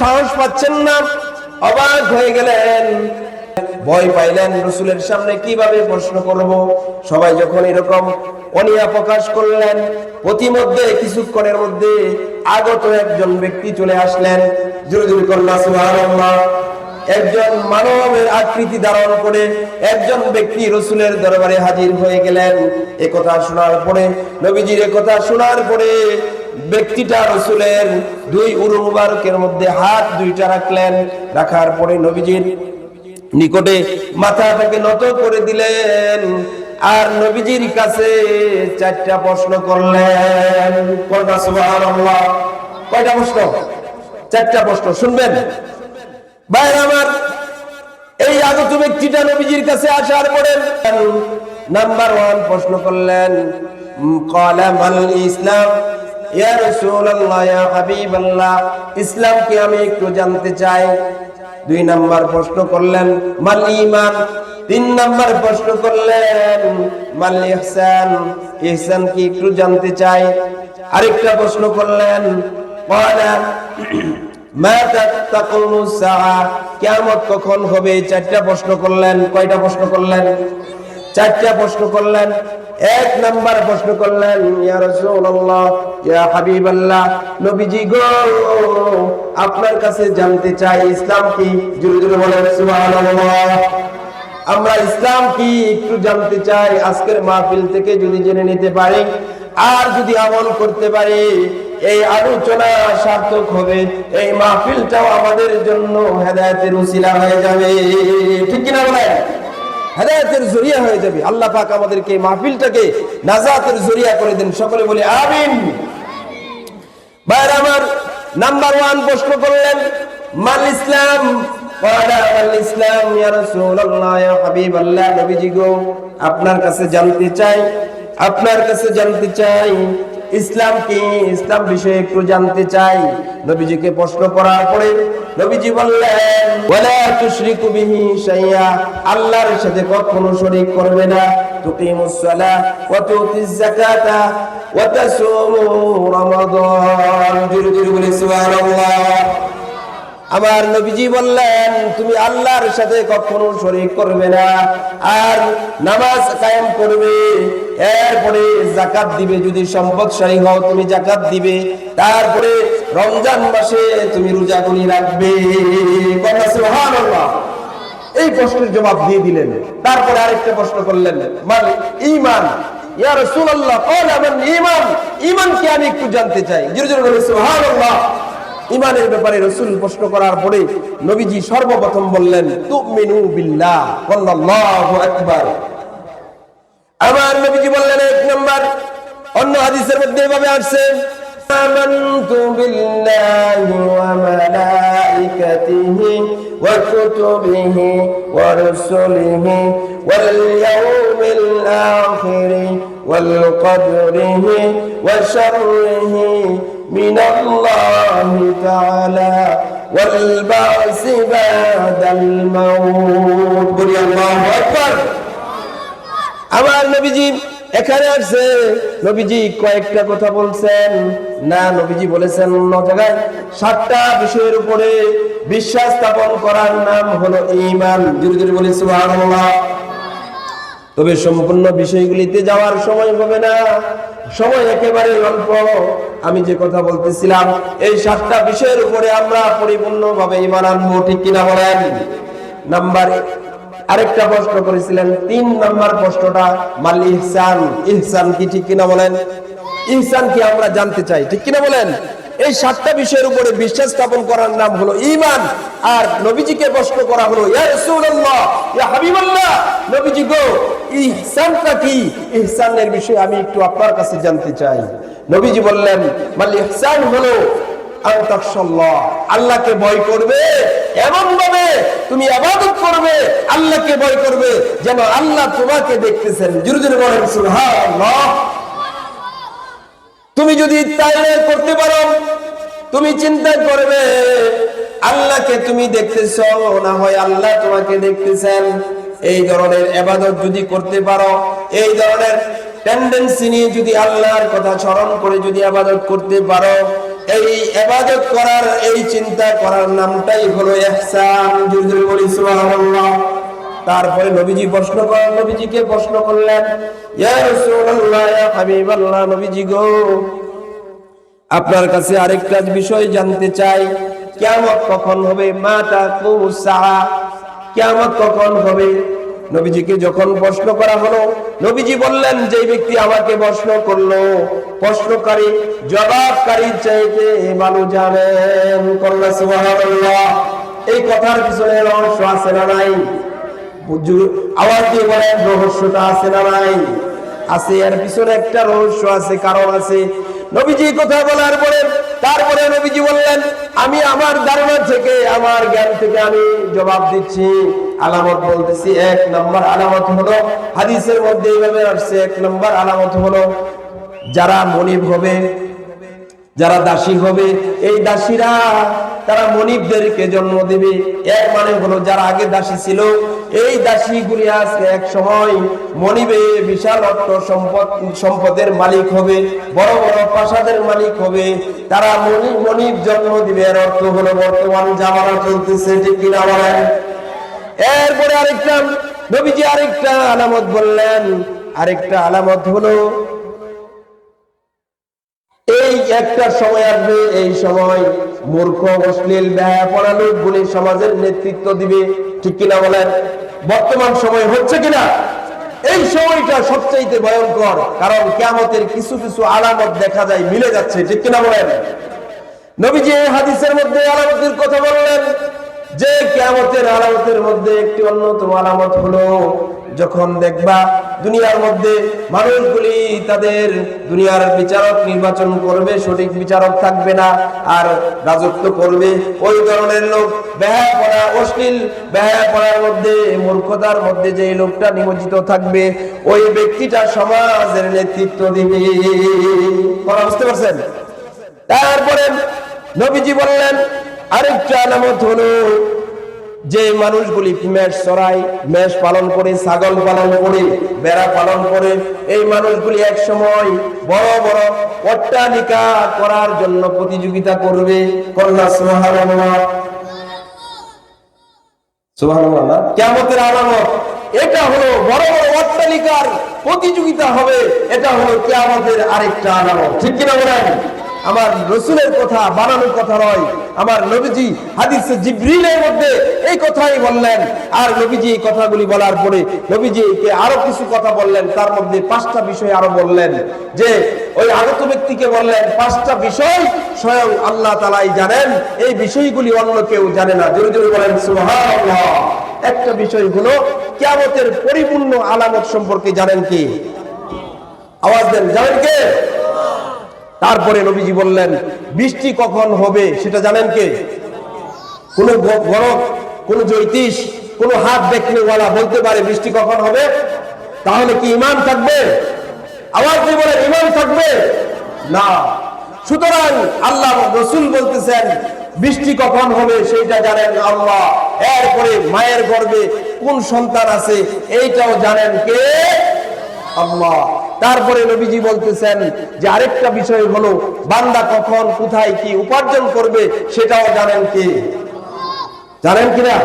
সাহস পাচ্ছেন না, অবাক হয়ে গেলেন। ভয় পাইলেন রসুলের সামনে, কীভাবে প্রশ্ন করব? সবাই যখন এরকম অনিয়া প্রকাশ করলেন প্রতিমধ্যে কিছুক্ষণের মধ্যে আগত একজন ব্যক্তি চলে আসলেন। একজন মানবের আকৃতি ধারণ করে একজন ব্যক্তি রসুলের দরবারে হাজির হয়ে গেলেন। একথা শোনার পরে, নবীজির এ কথা শোনার পরে ব্যক্তিটা রসুলের দুই উরু মুবারকের মধ্যে হাত দুইটা রাখলেন রাখার পরে নবীজির নিকটে মাথাটাকে নত করে দিলেন। আর নবীজির কাছে চারটা প্রশ্ন করলেন। কয়টা? সুবহানাল্লাহ। কয়টা প্রশ্ন? চারটা প্রশ্ন শুনবেন? বাইরে আমার এই আগত ব্যক্তিটা নবীজির কাছে আসার পরে নাম্বার ওয়ান প্রশ্ন করলেন উম, ক্বালা মাল ইসলাম ইয়া রাসূলুল্লাহ, ইয়া হাবিবাল্লাহ, ইসলাম কি আমি একটু জানতে চাই? দুই নাম্বার প্রশ্ন করলেন, মাল ঈমান? তিন নাম্বার প্রশ্ন করলেন, মাল ইহসান? ইহসান কি একটু জানতে চাই? আরেকটা প্রশ্ন করলেন, ক্বালা, মা তাকুমু সাআ? কিয়ামত কখন হবে? চারটা প্রশ্ন করলেন, কয়টা প্রশ্ন করলেন? চারটা প্রশ্ন করলেন, এক নাম্বার প্রশ্ন করলেন নবীজি গো, আপনার কাছে জানতে চাই, ইসলাম কি? আমরা ইসলাম কি একটু জানতে চাই, আজকের মাহফিল থেকে যদি জেনে নিতে পারি, আর যদি আমল করতে পারি, এই আলোচনা সার্থক হবে, এই মাহফিলটাও আমাদের জন্য হেদায়তের উসিলা হয়ে যাবে। ঠিক কিনা বলেন? হেদায়তের জরিয়া হয়ে যাবে। আল্লাহ পাক আমাদেরকে এই মাহফিলটাকে নাজাতের জরিয়া করে দেন। সকলে বলে আমিন। ভাইরা আমার নাম্বার ওয়ান প্রশ্ন করলেন, মাল ইসলাম? আপনার কাছে জানতে চাই, আপনার কাছে জানতে চাই ইসলাম কি ইসলাম বিষয়ে একটু জানতে চাই। নবীজিকে প্রশ্ন করার পরে নবীজি বললেন আল্লাহর সাথে কখনো শরীক করবে না। সুবহানাল্লাহ। আমার নবীজি বললেন, তুমি আল্লাহর সাথে কখনো শরীক করবে না। আর নামাজ কায়েম করবে। এরপরে জাকাত দিবে যদি সম্পদশালী হও, তুমি জাকাত দিবে। তারপরে রমজান মাসে তুমি রোজাগুলি রাখবে। এই প্রশ্নের জবাব দিয়ে দিলেন। তারপরে আরেকটা প্রশ্ন করলেন মানে ইমান ইয়া রাসূলুল্লাহ মান ঈমান ঈমান কি আমি একটু জানতে চাই। জোরে ইমানের ব্যাপারে রসুল প্রশ্ন করার পরে নবীজি সর্বপ্রথম বললেন তুমিনু বিল্লাহ আল্লাহু আকবার আমার নবীজি বললেন এক নাম্বার অন্য হাদিসের মধ্যে এভাবে আসছে آمنت بالله وملائكته وكتبه ورسله واليوم الآخر والقدره وشره من الله تعالى والبعث بعد الموت قل الله أكبر আমার নবীজি এখানে আসছে নবীজি কয়েকটা কথা বলছেন না নবীজি বলেছেন অন্য জায়গায় সাতটা বিষয়ের উপরে বিশ্বাস স্থাপন করার নাম হলো ঈমান জোরে জোরে বলি সুবহানাল্লাহ তবে সম্পূর্ণ বিষয়গুলিতে যাওয়ার সময় হবে না সময় একেবারে অল্প। আমি যে কথা বলতেছিলাম, এই সাতটা বিষয়ের উপরে আমরা পরিপূর্ণভাবে ইমান আনব, ঠিক কিনা বলেন? নাম্বার আরেকটা প্রশ্ন করেছিলেন, তিন নাম্বার প্রশ্নটা মাল ইহসান ইহসান কি ঠিক কিনা বলেন? ইহসান কি আমরা জানতে চাই, ঠিক কিনা বলেন? এই সাতটা বিষয়ের উপরে বিশ্বাস স্থাপন করার নাম হলো ঈমান, আর নবীজিকে প্রশ্ন করা হলো, ইয়া রাসূলুল্লাহ, ইয়া হাবিবাল্লাহ, নবীজি গো ইহসানটা কি? ইহসানের বিষয়ে আমি একটু আপনার কাছে জানতে চাই। নবীজি বললেন মাল ইহসান হলো আল্লাহকে ভয় করবে এমন ভাবে তুমি আবাদত করবে, আল্লাহকে ভয় করবে, যেন আল্লাহ তোমাকে দেখতেছেন। তুমি যদি তাইলে করতে পারো, তুমি চিন্তা করবে, আল্লাহকে তুমি দেখতেছ, না হয় আল্লাহ তোমাকে দেখতেছেন। এই ধরনের এবাদত যদি করতে পারো, এই ধরনের টেন্ডেন্সি নিয়ে যদি আল্লাহর কথা স্মরণ করে যদি আবাদত করতে পারো, এই এবাদত করার, এই চিন্তা করার নামটাই হলো বলি, সুবহানাল্লাহ। তারপরে নবীজি প্রশ্ন করেন নবীজিকে প্রশ্ন করলেন, ইয়া রাসূলুল্লাহ, ইয়া হাবিবাল্লাহ, নবীজি গো, আপনার কাছে আরেকটা বিষয় জানতে চাই। কিয়ামত কখন হবে? মা তাকুসা কিয়ামত কখন হবে? নবীজিকে যখন প্রশ্ন করা হলো, নবীজি বললেন যে ব্যক্তি আমাকে প্রশ্ন করল, প্রশ্নকারী, জবাবকারী চাইতে ভালো জানেন করলা সুবহানাল্লাহ। এই কথার পিছনে রহস্য আছে না নাই? আওয়াজ দিয়ে বলেন, রহস্যটা আছে না নাই? আছে, এর পিছনে একটা রহস্য আছে, কারণ আছে। নবীজি কথা বলার পরে, তারপরে নবীজি বললেন, আমি আমার ধারণা থেকে, আমার জ্ঞান থেকে আমি জবাব দিচ্ছি। আলামত বলতেছি এক নম্বর আলামত হলো, হাদিসের মধ্যে এইভাবে আসছে, এক নম্বর আলামত হলো, যারা মনিব হবে যারা দাসী হবে, এই দাসীরা তারা মনিবদেরকে জন্ম দেবে। এর মানে হলো যারা আগে দাসী ছিল, এই দাসীগুলি আজকে এক সময় মনিবে বিশাল অর্থ সম্পদ, সম্পদের মালিক হবে, বড় বড় প্রাসাদের মালিক হবে। তারা মনিব মনিব জন্ম দিবে, এর অর্থ হলো বর্তমান জামানা চলতেছে, ঠিক কিনা বলেন? এরপরে আরেকটা, নবীজি আরেকটা আলামত বললেন। আরেকটা আলামত হলো এই একটা সময় আসবে, এই সময় মূর্খ অশ্লীল ব্যয় পড়া লোকগুলি সমাজের নেতৃত্ব দিবে। ঠিক কিনা বলেন? বর্তমান সময় হচ্ছে কিনা? এই সময়টা সবচাইতে ভয়ঙ্কর, কারণ কেমতের কিছু কিছু আলামত দেখা যায়, মিলে যাচ্ছে। ঠিক কিনা বলেন? নবীজি হাদিসের মধ্যে আলামতের কথা বললেন যে কেমতের আলামতের মধ্যে একটি অন্যতম আলামত হলো যখন দেখবা দুনিয়ার মধ্যে মানুষগুলি তাদের দুনিয়ার বিচারক নির্বাচন করবে, সঠিক বিচারক থাকবে না আর রাজত্ব করবে, ওই ধরনের লোক ব্যয় পড়া, অশ্লীল ব্যয় পড়ার মধ্যে, মূর্খতার মধ্যে যে লোকটা নিমজ্জিত থাকবে, ওই ব্যক্তিটা সমাজের নেতৃত্ব দিবে। কথা বুঝতে পারছেন? তারপরে নবীজি বললেন, আরেকটা আলামত হলো যে মানুষগুলি মেষ চড়াই, মেষ পালন করে, ছাগল পালন করে, বেড়া পালন করে, এই মানুষগুলি এক সময় বড় বড় অট্টালিকা করার জন্য প্রতিযোগিতা করবে। কন্যা সুবহানাল্লাহ। না? আলামত। এটা হলো বড় বড় অট্টালিকার প্রতিযোগিতা হবে। এটা হলো কিয়ামতের আরেকটা আলামত। ঠিক কিনা বলেন? আমার রসুলের কথা, বানানোর কথা নয়। আমার নবীজি হাদিসে জিব্রিলের মধ্যে এই কথাই বললেন। আর নবীজি এই কথাগুলি বলার পরে নবীজি আরও কিছু কথা বললেন। তার মধ্যে পাঁচটা বিষয় আরও বললেন। যে ওই আগত ব্যক্তিকে বললেন, পাঁচটা বিষয় স্বয়ং আল্লাহ তালাই জানেন। এই বিষয়গুলি অন্য কেউ জানে না। জোরে জোরে বলেন একটা বিষয় হলো, কিয়ামতের পরিপূর্ণ আলামত সম্পর্কে জানেন কি? আওয়াজ দেন, জানেন কে? তারপরে নবীজি বললেন, বৃষ্টি কখন হবে সেটা জানেন কে? কোন গরক কোন জ্যোতিষ, কোন হাত দেখলে ওয়ালা বলতে পারে বৃষ্টি কখন হবে? তাহলে কি ইমান থাকবে? আওয়াজ দিয়ে বলেন ইমান থাকবে? না। সুতরাং আল্লাহ রসুল বলতেছেন, বৃষ্টি কখন হবে সেইটা জানেন আল্লাহ। এরপরে মায়ের গর্বে কোন সন্তান আছে এইটাও জানেন কে? আল্লাহ। তারপরে নবীজি বলতেছেন যে আরেকটা বিষয় হলো, বান্দা কখন, কোথায়, কি উপার্জন করবে সেটাও জানেন কে? জানেন কিনা?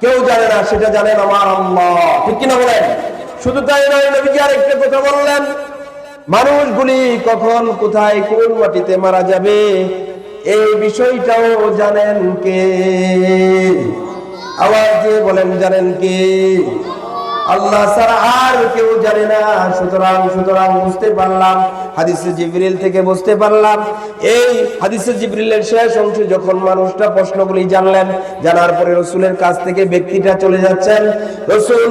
কেউ জানে না, সেটা জানেন আমার আল্লাহ। ঠিক কিনা বলেন? শুধু তাই নয়, নবীজি আরেকটা কথা বললেন, মানুষগুলি কখন, কোথায়, কোন মাটিতে মারা যাবে, এই বিষয়টাও জানেন কে? আওয়াজ দিয়ে বলেন, জানেন কে? আল্লাহ ছাড়া আর কেউ জানে না। সুতরাং সুতরাং বুঝতে পারলাম, হাদিসে জিবরিল থেকে বুঝতে পারলাম। এই হাদিসে জিবরিলের শেষ অংশে যখন মানুষটা প্রশ্নগুলি জানলেন, জানার পরে রসুলের কাছ থেকে ব্যক্তিটা চলে যাচ্ছেন। রসুল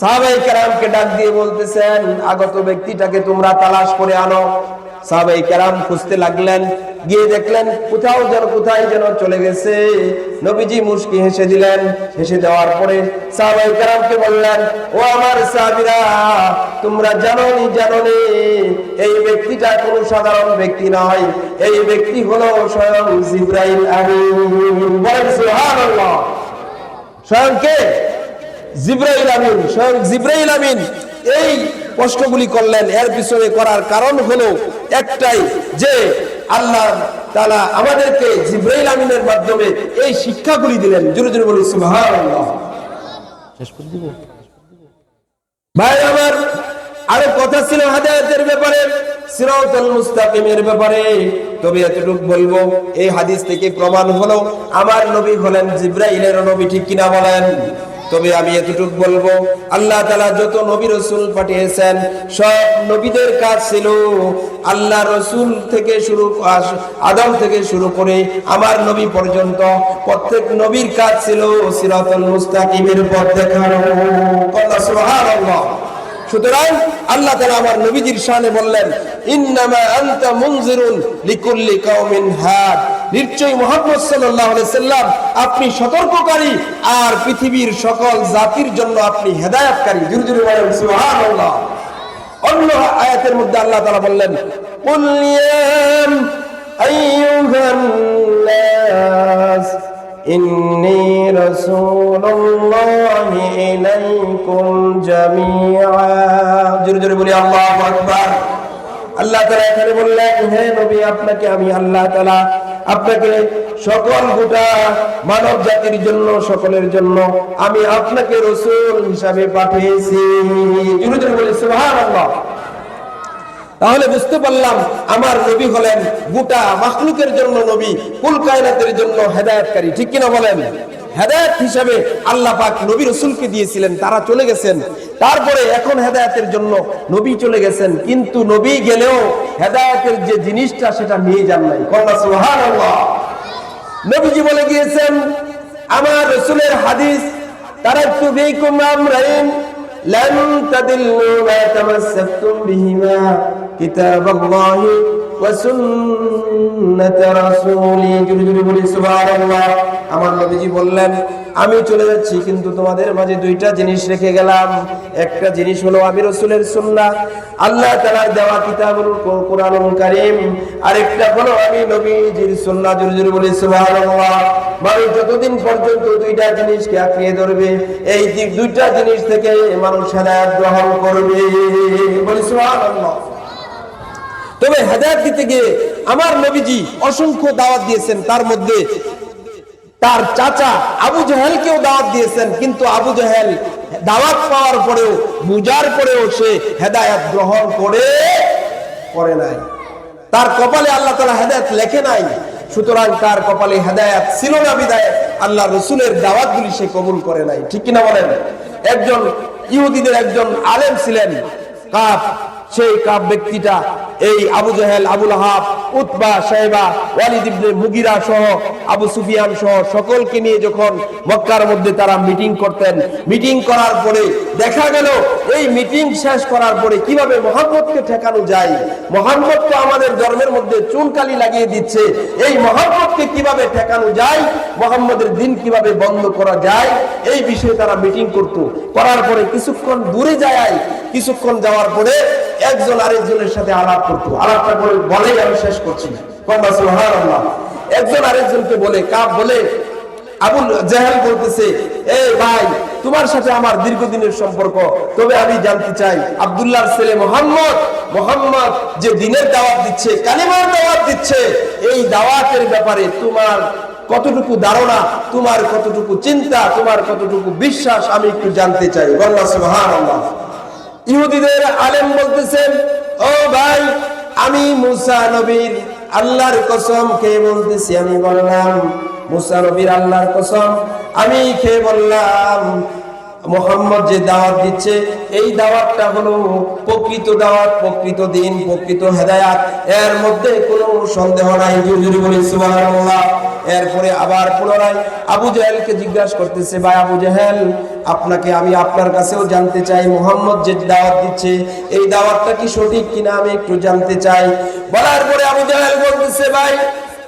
সাহাবাই কেরামকে ডাক দিয়ে বলতেছেন, আগত ব্যক্তিটাকে তোমরা তালাশ করে আনো। সাহাবাই কেরাম খুঁজতে লাগলেন, গিয়ে দেখলেন কোথাও যেন, কোথায় যেন চলে গেছে। নবীজি মুস্কি হেসে দিলেন। হেসে দেওয়ার পরে সাহাবাই কেরামকে বললেন, ও আমার সাহাবিরা, তোমরা জানো নি জানো নি এই ব্যক্তিটা কোনো সাধারণ ব্যক্তি নয়। এই ব্যক্তি হলো স্বয়ং জিব্রাইল আমিন। বলেন, সুবহানাল্লাহ। স্বয়ং কে? জিব্রাইল আমিন। স্বয়ং জিব্রাইল আমিন। এই প্রশ্নগুলি করলেন। এর পিছনে করার কারণ হলো একটাই যে আল্লাহ তাআলা আমাদেরকে জিব্রাইল আমিনের মাধ্যমে এই শিক্ষাগুলি দিলেন। জোরে জোরে বলি সুবহানাল্লাহ। ভাই আমার আরও কথা ছিল হাদায়াতের ব্যাপারে সিরাতাল মুস্তাকিমের ব্যাপারে। তবে এতটুকু বলব এই হাদিস থেকে প্রমাণ হলো আমার নবী হলেন জিব্রাইলের নবী ঠিক কিনা বলেন? তবে আমি এতটুকু বলব, আল্লাহ তালা যত নবী রসুল পাঠিয়েছেন, সব নবীদের কাজ ছিল আল্লাহ রসুল থেকে শুরু আদম থেকে শুরু করে আমার নবী পর্যন্ত প্রত্যেক নবীর কাজ ছিল সিরাতুল মুস্তাকিমের পথ দেখানো। কথা সুবহানাল্লাহ। সুতরাং আল্লাহ আমার নবীজির বললেন আপনি সতর্ককারী আর পৃথিবীর সকল জাতির জন্য আপনি হেদায়েতকারী। অন্য আয়াতের মধ্যে আল্লাহ তাআলা বললেন إني رسول الله إليكم جميعا জোরে জোরে বলি আল্লাহু আকবার আল্লাহ তাআলা এখানে বললেন হে নবী আপনাকে আমি আল্লাহ তাআলা আপনাকে সকল গোটা মানব জাতির জন্য সকলের জন্য আমি আপনাকে রসুল হিসাবে পাঠিয়েছি জোরে জোরে বলি সুবহানাল্লাহ তাহলে বুঝতে পারলাম আমার নবী হলেন গোটা মাখলুকের জন্য নবী, কুল কায়নাতের জন্য হেদায়েতকারী। ঠিক কিনা বলেন? হেদায়েত হিসাবে আল্লাহ পাক নবী রসুলকে দিয়েছিলেন, তারা চলে গেছেন। তারপরে এখন হেদায়তের জন্য নবী চলে গেছেন, কিন্তু নবী গেলেও হেদায়তের যে জিনিসটা সেটা নিয়ে যান নাই। সুবহানাল্লাহ। নবীজি বলে গিয়েছেন, আমার রসুলের হাদিস তারাকতু ফীকুম আমরাইন لن تضلوا ما تمسكتم بهما. كتاب الله وسنة رسولي জুড়ে জুড়ে বলি সুবহানাল্লাহ আমার নবীজি বললেন আমি চলে যাচ্ছি কিন্তু তোমাদের মাঝে দুইটা জিনিস রেখে গেলাম একটা জিনিস হলো আমি রসুলের সুন্নাহ আল্লাহ তাআলা দেওয়া কিতাবুল কো- কোরআনুল কারীম আরেকটা হলো আমি নবীজির সুন্নাহ জুড়ে জুড়ে বলি সুবহানাল্লাহ মানুষ যতদিন পর্যন্ত দুইটা জিনিসকে আঁকড়িয়ে ধরবে এই দি- দুইটা জিনিস থেকে মানুষ হেদায়েত গ্রহণ করবে বলি সুবহানাল্লাহ তবে হেদায়েত দিতে গিয়ে আমার নবীজি অসংখ্য দাওয়াত দিয়েছেন তার মধ্যে। তার চাচা আবু জাহেলকেও দাওয়াত দিয়েছেন, কিন্তু আবু জাহেল দাওয়াত পাওয়ার পরেও, বুজার পরেও সে হেদায়েত গ্রহণ করে করে নাই। তার কপালে আল্লাহ তালা হেদায়েত লেখে নাই, সুতরাং তার কপালে হেদায়েত ছিল না বিদায়, আল্লাহ রসুলের দাওয়াতগুলি সে কবুল করে নাই। ঠিক কিনা বলেন? একজন ইহুদিদের একজন আলেম ছিলেন কাপ সেই কাপ ব্যক্তিটা এই আবু জাহেল, আবুল হাব উতবা সাহেবা ওয়ালিদ ইবনে মুগিরা সহ, আবু সুফিয়ান সহ সকলকে নিয়ে যখন মক্কার মধ্যে তারা মিটিং করতেন, মিটিং করার পরে দেখা গেল এই মিটিং শেষ করার পরে কীভাবে মোহাম্মদকে ঠেকানো যায় মোহাম্মদ তো আমাদের ধর্মের মধ্যে চুনকালি লাগিয়ে দিচ্ছে, এই মোহাম্মদকে কীভাবে ঠেকানো যায়, মোহাম্মদের দিন কীভাবে বন্ধ করা যায়, এই বিষয়ে তারা মিটিং করত। করার পরে কিছুক্ষণ দূরে যায়, কিছুক্ষণ যাওয়ার পরে একজন আরেকজনের সাথে আলাপ করতো। আলাপটা করে বলেই আমি শেষ করছি একজন আরেকজনকে বলে কাপ বলে, আবুল জাহেল বলতেছে, এই ভাই, তোমার সাথে আমার দীর্ঘদিনের সম্পর্ক, তবে আমি জানতে চাই, আব্দুল্লাহর ছেলে মোহাম্মদ মোহাম্মদ যে দিনের দাওয়াত দিচ্ছে, কালিমার দাওয়াত দিচ্ছে, এই দাওয়াতের ব্যাপারে তোমার কতটুকু ধারণা, তোমার কতটুকু চিন্তা, তোমার কতটুকু বিশ্বাস, আমি একটু জানতে চাই। বল্লা সুবহানাল্লাহ। ইহুদিদের আলেম বলতেছেন, ও ভাই, আমি মুসা নবীর আল্লাহর কসম খেয়ে বলতেছি, আমি বললাম, মুসা নবীর আল্লাহর কসম, আমি খেয়ে বললাম, মোহাম্মদ যে দাওয়াত দিচ্ছে, এই দাওয়াতটা হলো প্রকৃত দাওয়াত, প্রকৃত দিন, প্রকৃত হেদায়াত। এর মধ্যে কোনো সন্দেহ নাই জুজুরি বলি সুবহানাল্লাহ। এরপরে আবার পুনরায় আবু জাহেলকে জিজ্ঞাসা করতেছে, ভাই আবু জাহেল, আপনাকে আমি আপনার কাছেও জানতে চাই, মোহাম্মদ যে দাওয়াত দিচ্ছে, এই দাওয়াতটা কি সঠিক কিনা আমি একটু জানতে চাই। বলার পরে আবু জাহেল বলতেছে, ভাই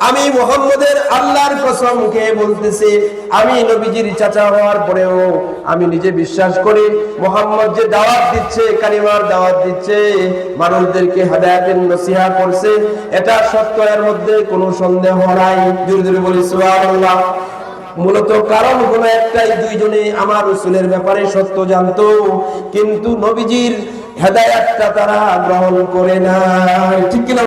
আমি মোহাম্মদের আল্লাহর কসম খেয়ে বলতেছি, আমি নবীজির চাচা হওয়ার পরেও আমি নিজে বিশ্বাস করি, মোহাম্মদ যে দাওয়াত দিচ্ছে, কালিমার দাওয়াত দিচ্ছে, মানুষদেরকে হেদায়েতের নসিহা করছে, এটা সত্য এর মধ্যে কোনো সন্দেহ নাই। জোরে জোরে বলি, সুবহানাল্লাহ। মূলত কারণ হলো একটাই, দুইজনে আমার রসুলের ব্যাপারে সত্য জানতো, কিন্তু নবীজির হেদায়াতটা তারা গ্রহণ করে না ঠিক কিনা